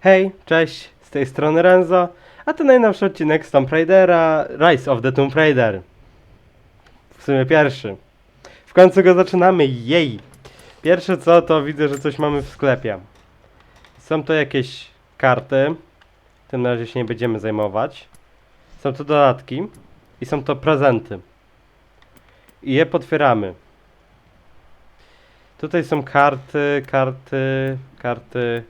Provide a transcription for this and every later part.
Hej, cześć, z tej strony Renzo, a to najnowszy odcinek z Tomb Raidera, Rise of the Tomb Raider. W sumie pierwszy. W końcu go zaczynamy, jej! Pierwsze co, to widzę, że coś mamy w sklepie. Są to jakieś karty, tym razie się nie będziemy zajmować. Są to dodatki i są to prezenty. I je potwieramy. Tutaj są karty, karty, karty.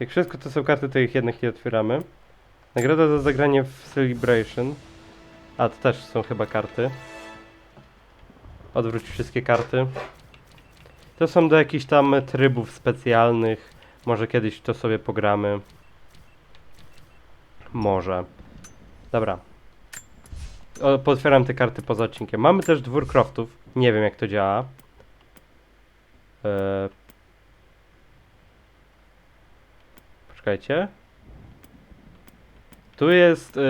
Jak wszystko to są karty, to ich jednak nie otwieramy. Nagroda za zagranie w Celebration. A, to też są chyba karty. Odwróć wszystkie karty. To są do jakichś tam trybów specjalnych. Może kiedyś to sobie pogramy. Może. Dobra. O, potwieram te karty poza odcinkiem. Mamy też dwór croftów. Nie wiem jak to działa. Eee... Poczekajcie. Tu jest yy,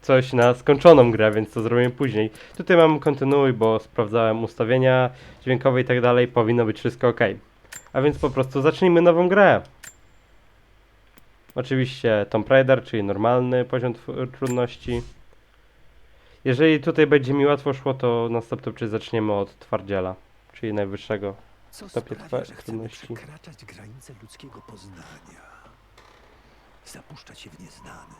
coś na skończoną grę, więc to zrobimy później. Tutaj mam kontynuuj, bo sprawdzałem ustawienia dźwiękowe i tak dalej. Powinno być wszystko ok. A więc po prostu zacznijmy nową grę. Oczywiście Tomb Raider, czyli normalny poziom trudności. Jeżeli tutaj będzie mi łatwo szło, to następnym czy zaczniemy od twardziela, czyli najwyższego. Co Stopnie sprawia, trudności. granice ludzkiego poznania? Zapuszczać się w nieznane.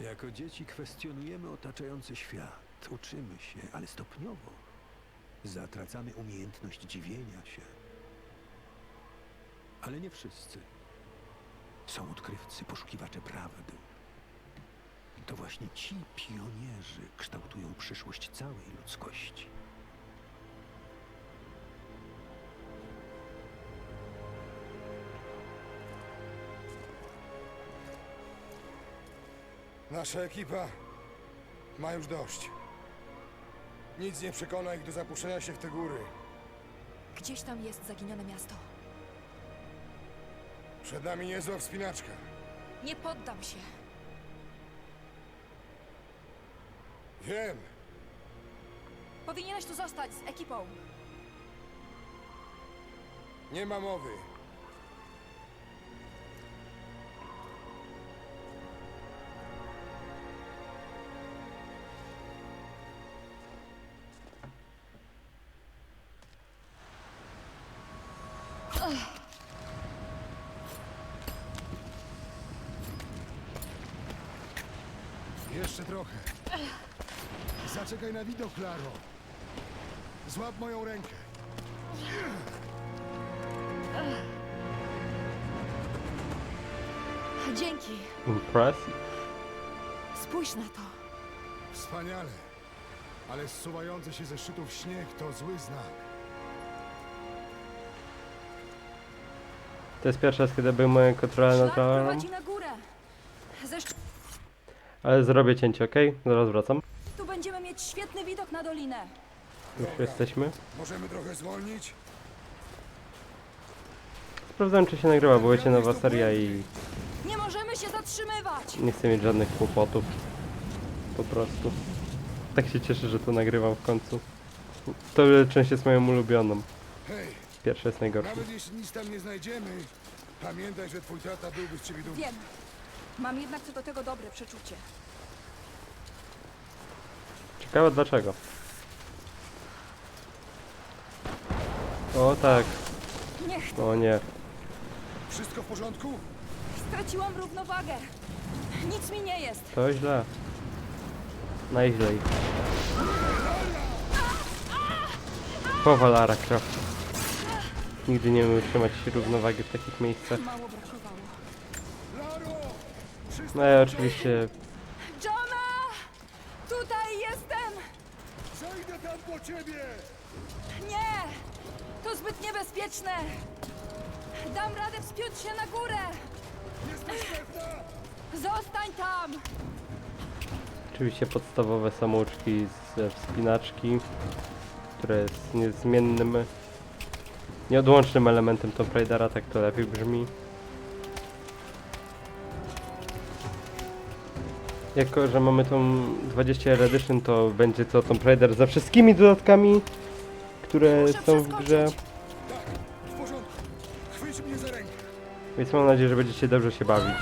Jako dzieci kwestionujemy otaczający świat. Uczymy się, ale stopniowo zatracamy umiejętność dziwienia się. Ale nie wszyscy. Są odkrywcy, poszukiwacze prawdy. To właśnie ci pionierzy kształtują przyszłość całej ludzkości. Nasza ekipa ma już dość. Nic nie przekona ich do zapuszczenia się w te góry. Gdzieś tam jest zaginione miasto. Przed nami niezła wspinaczka. Nie poddam się. Wiem, Powinieneś tu zostać z ekipą. nie ma mowy. Jeszcze trochę. Zaczekaj na widok, Klaro. Złap moją rękę. Dzięki. Impressive. Spójrz na to. Wspaniale. Ale zsuwający się ze szczytów śnieg to zły znak. To jest pierwszy raz, kiedy były moje Szlak towerem. prowadzi na górę. Ze Ale zrobię cięcie, ok? Zaraz wracam. szczytu będziemy mieć świetny widok na dolinę. Już jesteśmy. Możemy trochę zwolnić? Sprawdzałem, czy się nagrywa, bo wiecie, nowa seria i Nie możemy się zatrzymywać. nie chcę mieć żadnych kłopotów. Po prostu. Tak się cieszę, że to nagrywam w końcu. To część jest moją ulubioną. Hej, Pierwsza jest najgorsza. nawet jeśli nic tam nie znajdziemy, pamiętaj, że twój tata byłby z ciebie dumny. Wiem. Mam jednak co do tego dobre przeczucie. Ciekawe dlaczego. O tak, Niech o nie. Wszystko w porządku? straciłam równowagę. Nic mi nie jest. To źle. Najźlej. Powa Lara Croft. Nigdy nie umiem utrzymać równowagi w takich miejscach. Mało brakowało. No ja oczywiście Johna! Tutaj jestem! Zajdę tam po ciebie! Nie! To zbyt niebezpieczne! Dam radę wspiąć się na górę! Jesteś pewna? Zostań tam! Oczywiście podstawowe samouczki ze wspinaczki, które jest niezmiennym, nieodłącznym elementem Tomb Raidera, tak to lepiej brzmi. Jako, że mamy tą 20 Edition, to będzie to Tomb Raider ze wszystkimi dodatkami, które Muszę są w grze. przeskoczyć. Tak, w porządku. Chwyć mnie za rękę. Więc mam nadzieję, że będziecie dobrze się bawić,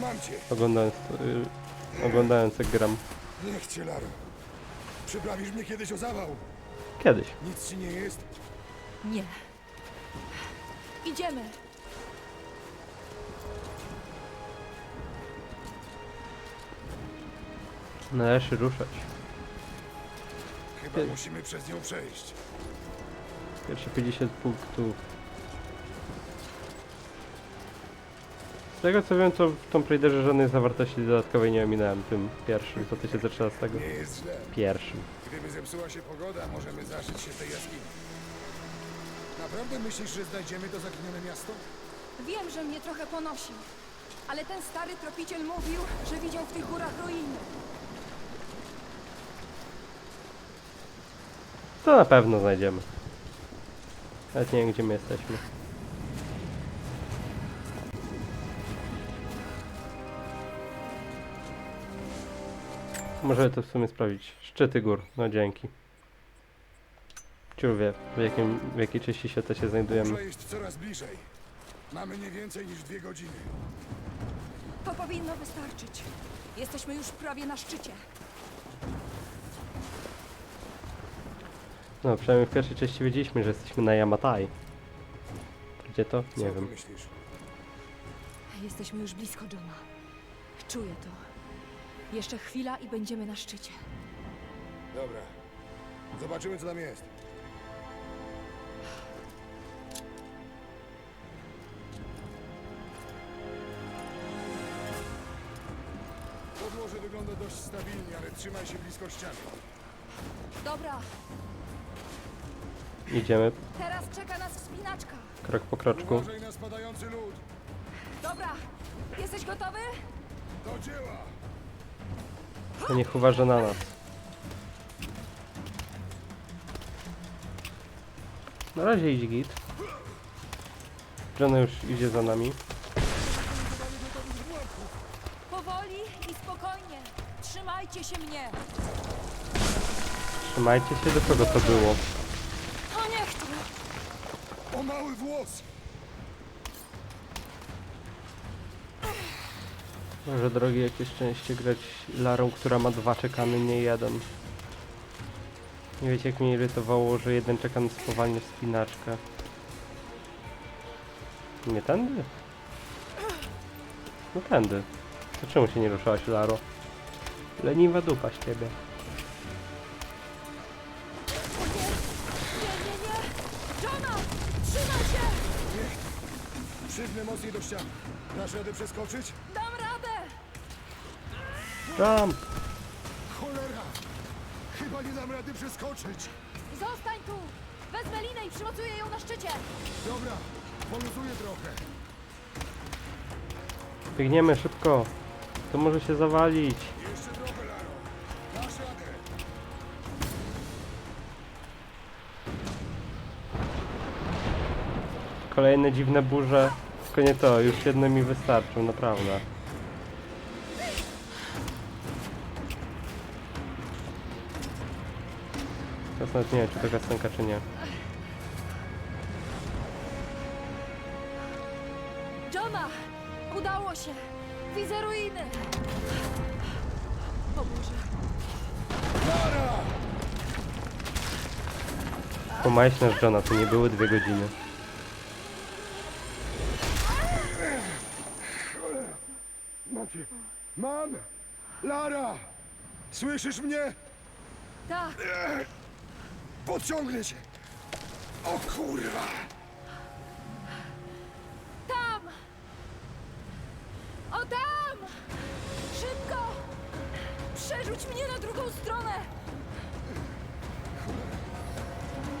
Mam cię! oglądając, y, oglądając jak gram. Niech cię, Laro. Przyprawisz mnie kiedyś o zawał. Kiedyś. Nic ci nie jest? Nie. Idziemy. Należy ruszać. Chyba Ty. musimy przez nią przejść. Pierwsze 50 punktów. Z tego co wiem, to w Tomb Raiderze żadnej zawartości dodatkowej nie ominąłem tym pierwszym z 2013. Nie jest źle. Pierwszym. Gdyby zepsuła się pogoda, możemy zaszyć się w tej jaskini. Naprawdę myślisz, że znajdziemy to zaginione miasto? Wiem, że mnie trochę ponosi. Ale ten stary tropiciel mówił, że widział w tych górach ruiny. To na pewno znajdziemy. Nawet nie wiem gdzie my jesteśmy. Możemy to w sumie sprawdzić. Szczyty gór, no dzięki. Ciul wie, w, jakim, w jakiej części świata się znajdujemy. Muszę iść coraz bliżej. Mamy nie więcej niż dwie godziny. To powinno wystarczyć. Jesteśmy już prawie na szczycie. No, przynajmniej w pierwszej części wiedzieliśmy, że jesteśmy na Yamatai. Gdzie to? Co Nie ty wiem. myślisz? Jesteśmy już blisko Johna. Czuję to. Jeszcze chwila i będziemy na szczycie. Dobra. Zobaczymy, co tam jest. Podłoże wygląda dość stabilnie, ale trzymaj się blisko ściany. Dobra, Idziemy teraz czeka nas wspinaczka. krok po kroczku. Uważaj na spadający lód. Dobra, jesteś gotowy? Do dzieła! To niech uważa na nas. Na razie idzie git. Johnny już idzie za nami. Powoli i spokojnie. Trzymajcie się mnie. Trzymajcie się do kogo to było. Mały włos! Może drogi jakieś szczęście grać Larą, która ma dwa czekany, nie jeden. Nie wiecie jak mnie irytowało, że jeden czekan spowalnia spinaczkę. Nie tędy? No tędy. To czemu się nie ruszałaś, Laro? Leniwa dupa z ciebie. Mocniej do ściany. Dasz radę przeskoczyć? Dam radę. Jump! Cholera! Chyba nie dam rady przeskoczyć. Zostań tu. Wezmę linę i przymocuję ją na szczycie. Dobra, poluzuję trochę. Biegniemy szybko. To może się zawalić. Jeszcze trochę, Laro. Dasz radę. Kolejne dziwne burze. Tylko nie to, już jedne mi wystarczą, naprawdę. Teraz nawet nie wiem, czy to kastenka, czy nie. Johna, udało się. Widzę ruiny. O Boże. Pomałeś nasz Johna, to nie były dwie godziny. Mam! Lara! Słyszysz mnie? Tak, Podciągnę cię! O kurwa! tam. O tam. Szybko. Przerzuć mnie na drugą stronę.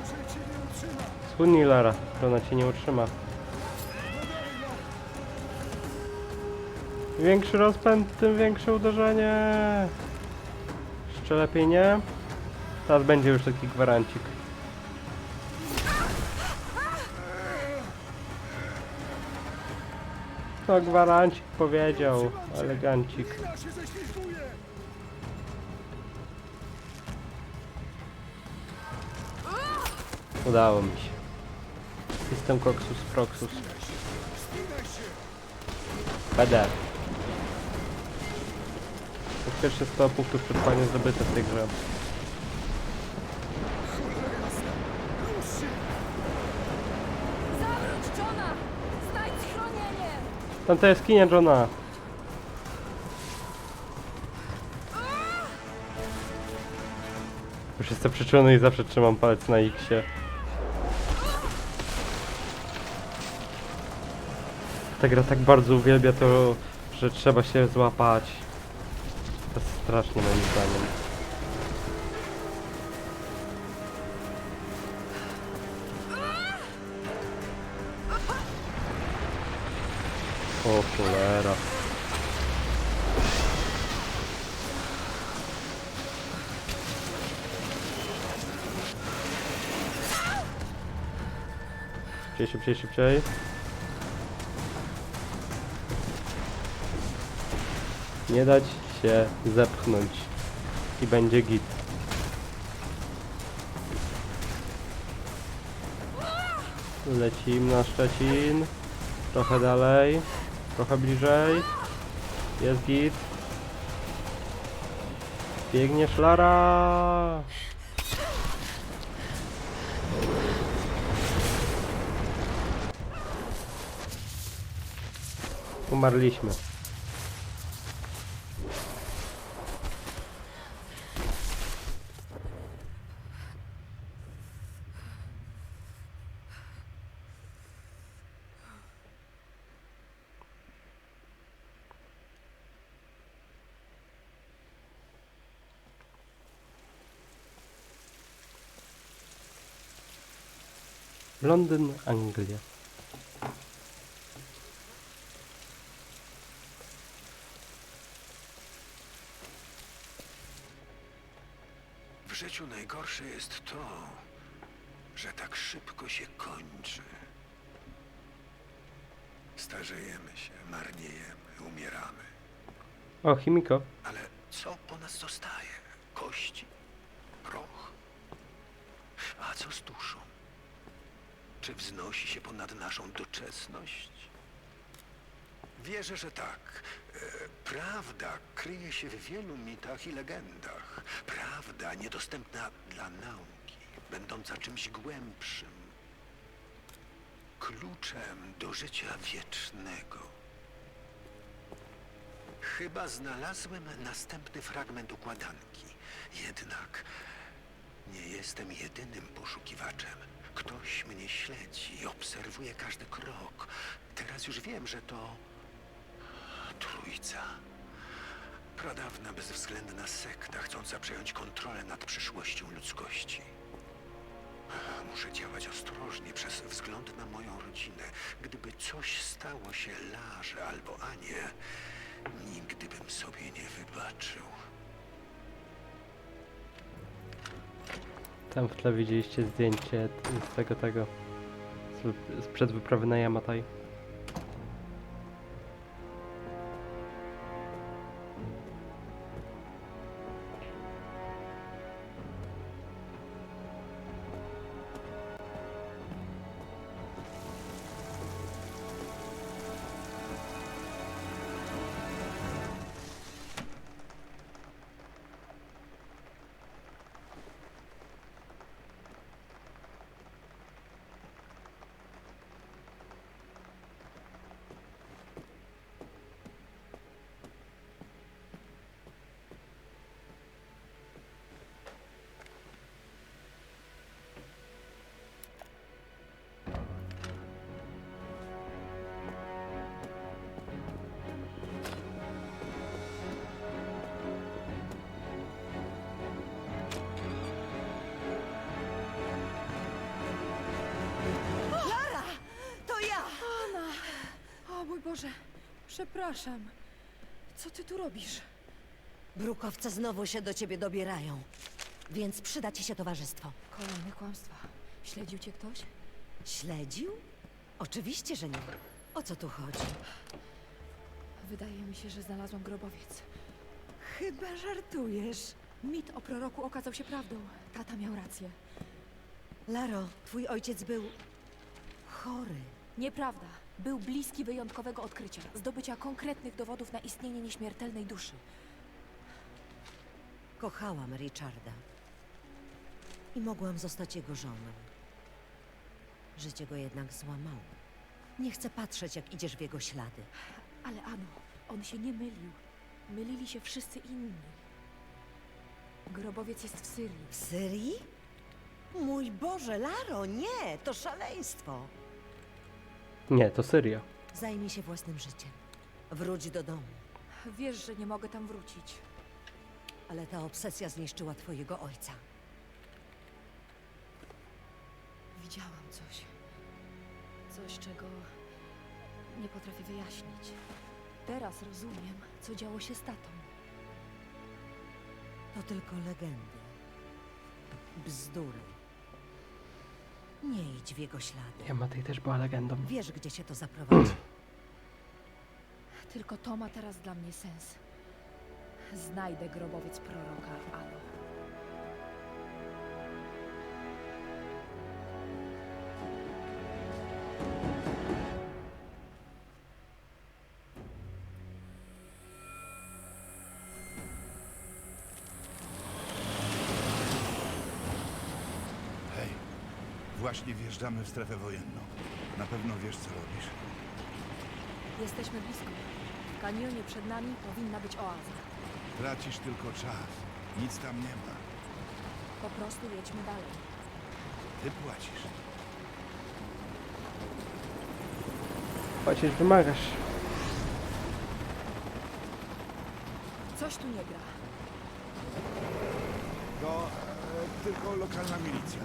Muszę cię nie! Schudnij Lara, Johna cię nie utrzyma. Większy rozpęd, tym większe uderzenie. Jeszcze lepiej nie. Teraz będzie już taki gwarancik. To gwarancik powiedział, elegancik. Udało mi się. Jestem Koksus! PD. To pierwsze 100 punktów przetrwania zdobyte w tej grze. Tam to jaskinia Johna. Już jestem przyczulony i zawsze trzymam palec na X-ie. Ta gra tak bardzo uwielbia to, że trzeba się złapać. Strasznie moim zdaniem. O cholera. Szybciej, szybciej, szybciej. Nie dać się zepchnąć. I będzie git. Lecimy na Szczecin. Trochę dalej. Trochę bliżej. Jest git. Biegnie szlara. Umarliśmy. Londyn, Anglia. W życiu najgorsze jest to, że tak szybko się kończy. Starzejemy się, marniejemy, umieramy. O, Chimiko. Ale co po nas zostaje? Kości? Proch? A co z duszą? Czy wznosi się ponad naszą doczesność? Wierzę, że tak. E, Prawda kryje się w wielu mitach i legendach. Prawda niedostępna dla nauki, będąca czymś głębszym. Kluczem do życia wiecznego. Chyba znalazłem następny fragment układanki. Jednak nie jestem jedynym poszukiwaczem. Ktoś mnie śledzi, obserwuje każdy krok. Teraz już wiem, że to trójca. Pradawna, bezwzględna sekta chcąca przejąć kontrolę nad przyszłością ludzkości. Muszę działać ostrożnie przez wzgląd na moją rodzinę. Gdyby coś stało się Larze albo Anie, nigdy bym sobie nie wybaczył. Tam w tle widzieliście zdjęcie z tego, tego. Z, sprzed wyprawy na Yamatai. Boże, przepraszam. Co ty tu robisz? Brukowce znowu się do ciebie dobierają, więc przyda ci się towarzystwo. Kolejne kłamstwa. Śledził cię ktoś? Śledził? Oczywiście, że nie. O co tu chodzi? Wydaje mi się, że znalazłam grobowiec. Chyba żartujesz. Mit o proroku okazał się prawdą. Tata miał rację. Laro, twój ojciec był chory. Nieprawda. Był bliski wyjątkowego odkrycia, zdobycia konkretnych dowodów na istnienie nieśmiertelnej duszy. Kochałam Richarda. I mogłam zostać jego żoną. Życie go jednak złamało. Nie chcę patrzeć, jak idziesz w jego ślady. Ale Ano, on się nie mylił. Mylili się wszyscy inni. Grobowiec jest w Syrii. W Syrii? Mój Boże, Laro, nie! To szaleństwo! Nie, to Syria. Zajmij się własnym życiem. Wróć do domu. Wiesz, że nie mogę tam wrócić. Ale ta obsesja zniszczyła twojego ojca. Widziałam coś. Coś, czego nie potrafię wyjaśnić. Teraz rozumiem, co działo się z tatą. To tylko legendy. Bzdury. Nie idź w jego ślady. Ja Matej też była legendą. Wiesz, gdzie cię to zaprowadzi. Tylko to ma teraz dla mnie sens. Znajdę grobowiec proroka Ano. Właśnie wjeżdżamy w strefę wojenną. Na pewno wiesz, co robisz. Jesteśmy blisko. W kanionie przed nami powinna być oaza. Tracisz tylko czas. Nic tam nie ma. Po prostu jedźmy dalej. Ty płacisz. Płacić wymagasz. Coś tu nie gra. To e, tylko lokalna milicja.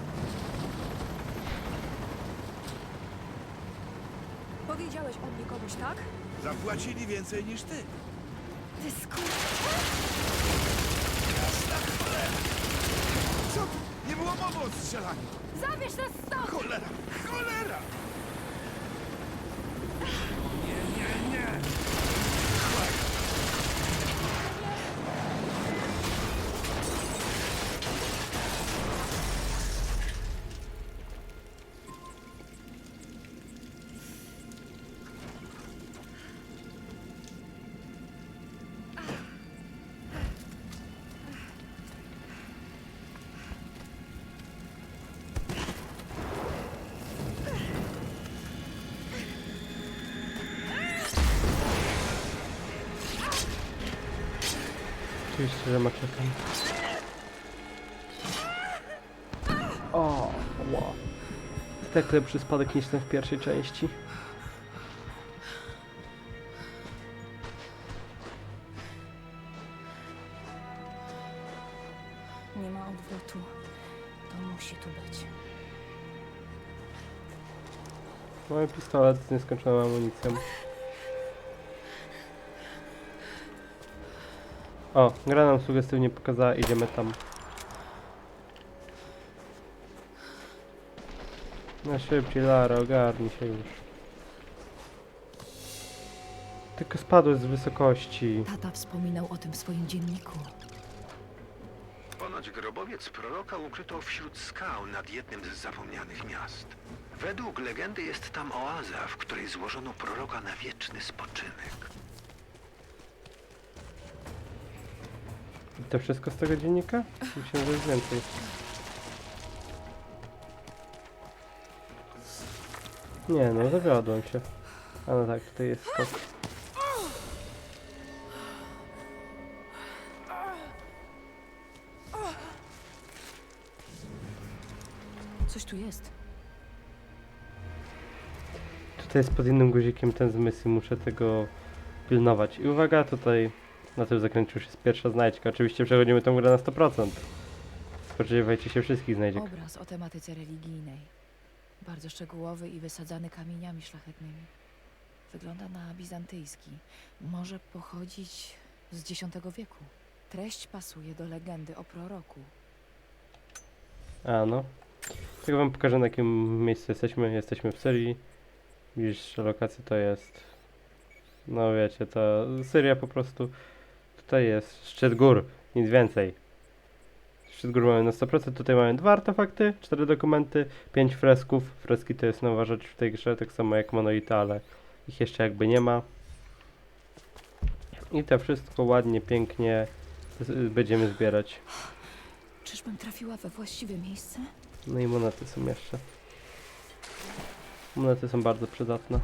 Powiedziałeś o mnie komuś, tak? Zapłacili więcej niż ty. Ty skur... Co? tu? Nie było mowy o strzelaniu. Zabierz nas stąd! Cholera! Cholera! Oczywiście, że maczetą. O, wow. Tak lepszy spadek niż ten w pierwszej części. Nie ma odwrotu. To musi tu być. Mamy pistolet z nieskończoną amunicją. O, gra nam sugestywnie pokazała, idziemy tam. No szybciej, Lara, ogarnij się już. Tylko spadłeś z wysokości. Tata wspominał o tym w swoim dzienniku. Ponoć grobowiec proroka ukryto wśród skał nad jednym z zapomnianych miast. Według legendy jest tam oaza, w której złożono proroka na wieczny spoczynek. To wszystko z tego dziennika? Myślę, że jest więcej. Nie no, zawiodłem się. A no tak, tutaj jest skok. Coś tu jest. Tutaj jest pod innym guzikiem ten zmysł i muszę tego pilnować. I uwaga, tutaj na tym już jest pierwsza znajdźka. Oczywiście przechodzimy tą grę na 100%. Spodziewajcie się wszystkich znajdziek. Obraz o tematyce religijnej. Bardzo szczegółowy i wysadzany kamieniami szlachetnymi. Wygląda na bizantyjski. Może pochodzić z X wieku. Treść pasuje do legendy o proroku. A no. Tak wam pokażę na jakim miejscu jesteśmy. Jesteśmy w Syrii. Widzisz, lokacja to jest... No wiecie, to Syria po prostu. Tutaj jest szczyt gór, nic więcej. Szczyt gór mamy na 100%, tutaj mamy dwa artefakty, cztery dokumenty, pięć fresków. Freski to jest nowa rzecz w tej grze, tak samo jak monolity, ale Ich jeszcze jakby nie ma. I to wszystko ładnie, pięknie będziemy zbierać. Czyżbym trafiła we właściwe miejsce? No i monety są jeszcze. Monety są bardzo przydatne.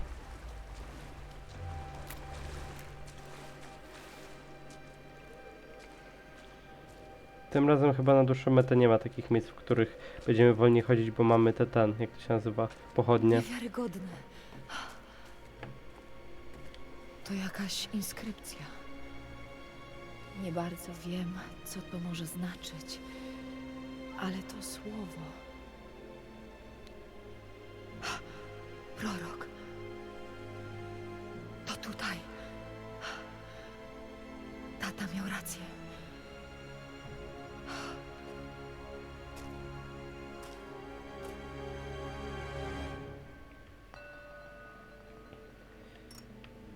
Tym razem chyba na dłuższą metę nie ma takich miejsc, w których będziemy wolniej chodzić, bo mamy te ten, jak to się nazywa, pochodnie. Niewiarygodne. To jakaś inskrypcja. Nie bardzo wiem, co to może znaczyć, ale to słowo. Prorok.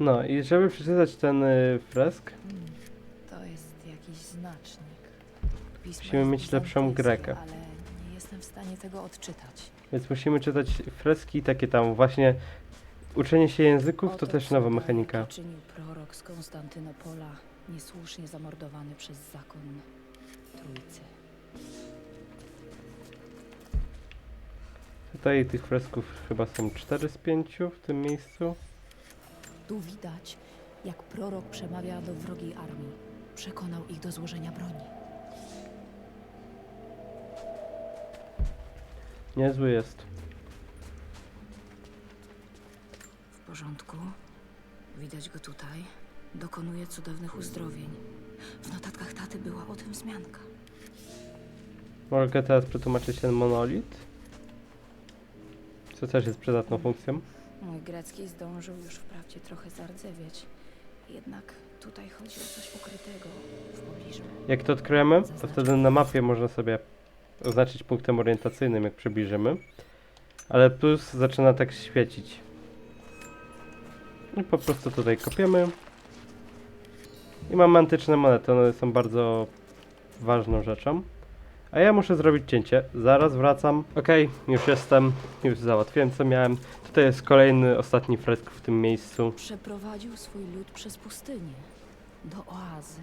No i żeby przeczytać ten y, fresk, to jest jakiś znacznik. Pismo Musimy jest mieć lepszą bizantyjskie, grekę. Ale nie jestem w stanie tego odczytać. więc musimy czytać freski takie tam właśnie uczenie się języków to Oto też nowa mechanika. czynił prorok z Konstantynopola, niesłusznie zamordowany przez zakon Trójcy. Tutaj tych fresków chyba są 4 z 5 w tym miejscu. Tu widać, jak prorok przemawia do wrogiej armii. Przekonał ich do złożenia broni. Niezły jest. W porządku. Widać go tutaj. Dokonuje cudownych uzdrowień. W notatkach taty była o tym wzmianka. Mogę teraz przetłumaczyć ten monolit. Co też jest przydatną funkcją. Mój grecki zdążył już wprawdzie trochę zardzewieć. Jednak tutaj chodzi o coś ukrytego w pobliżu. Jak to odkryjemy, to wtedy na mapie można sobie oznaczyć punktem orientacyjnym, jak przybliżymy. Ale plus zaczyna tak świecić. I po prostu tutaj kopiemy. I mamy antyczne monety, one są bardzo ważną rzeczą. A ja muszę zrobić cięcie. Zaraz wracam. Okej, już jestem. Już załatwiłem co miałem. Tutaj jest kolejny, ostatni fresk w tym miejscu. Przeprowadził swój lud przez pustynię do oazy.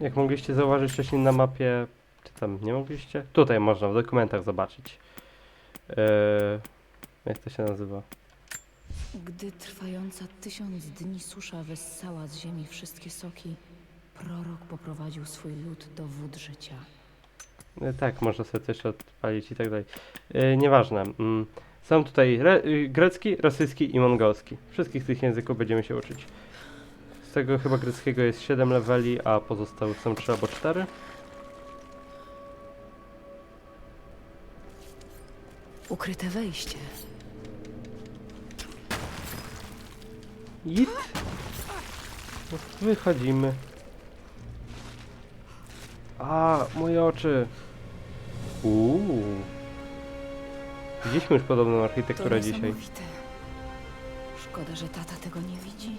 Jak mogliście zauważyć wcześniej na mapie, czy tam nie mogliście? Tutaj można w dokumentach zobaczyć. Eee, jak to się nazywa? Gdy trwająca tysiąc dni susza wessała z ziemi wszystkie soki, prorok poprowadził swój lud do wód życia. E, tak, można sobie coś odpalić i tak dalej. E, nieważne. Mm, są tutaj re, y, grecki, rosyjski i mongolski. Wszystkich tych języków będziemy się uczyć. Z tego chyba greckiego jest 7 leveli, a pozostałych są 3 albo 4. Ukryte wejście. It. No, Wychodzimy. A, moje oczy. Uuu. Widzieliśmy już podobną architekturę dzisiaj. niesamowite. Szkoda, że tata tego nie widzi.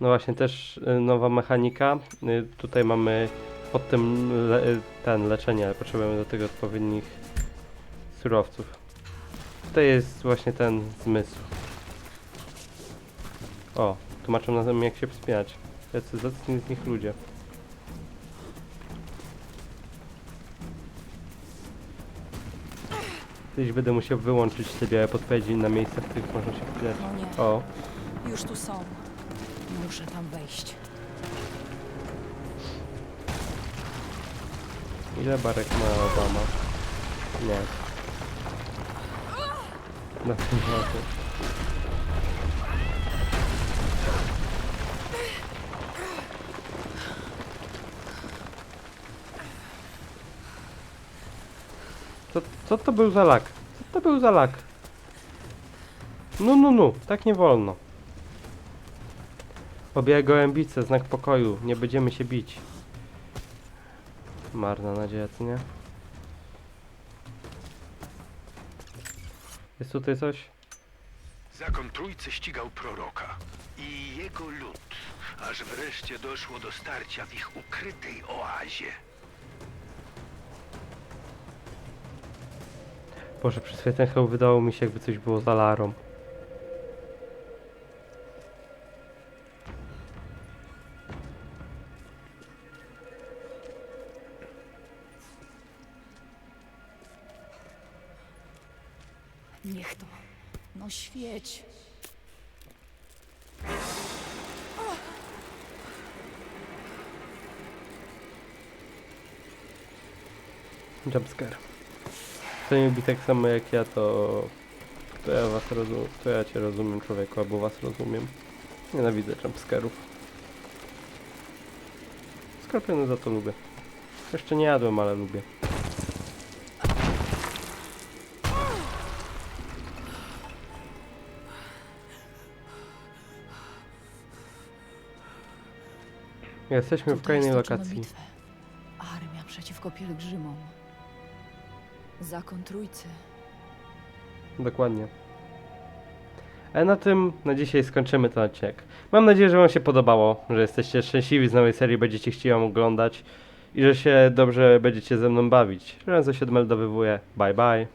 No właśnie, też y, nowa mechanika. Y, tutaj mamy pod tym le, y, ten leczenie, ale potrzebujemy do tego odpowiednich surowców. Tutaj jest właśnie ten zmysł. O, tłumaczą nam jak się wspinać. Jacy zacni z nich ludzie. Kiedyś będę musiał wyłączyć te białe podpowiedzi na miejscach, w których można się wspinać. No nie, O, już tu są. Muszę tam wejść. Ile barek ma Obama? Nie. Na tym razie. Co, to był za lak? Co to był za lak? No, no, no, tak nie wolno. Obie gołębice, znak pokoju, nie będziemy się bić. Marna nadzieja, co nie? Jest tutaj coś? Zakon Trójcy ścigał proroka i jego lud, aż wreszcie doszło do starcia w ich ukrytej oazie. Boże, przez chwilę ten wydało mi się jakby coś było za Larą. Niech to. No świeć. Jumpscare. Kto nie lubi tak samo jak ja, to... To ja was rozumiem, to ja cię rozumiem człowieku, albo was rozumiem. Nienawidzę jumpscarów. Skorpiony za to lubię. Jeszcze nie jadłem, ale lubię. Jesteśmy w kolejnej lokacji. Armia przeciwko pielgrzymom. Zakon Trójcy. Dokładnie. A na tym na dzisiaj skończymy ten odcinek. Mam nadzieję, że Wam się podobało, że jesteście szczęśliwi z nowej serii, będziecie chcieli ją oglądać i że się dobrze będziecie ze mną bawić. Renzo się odmeldowywuje. Bye bye.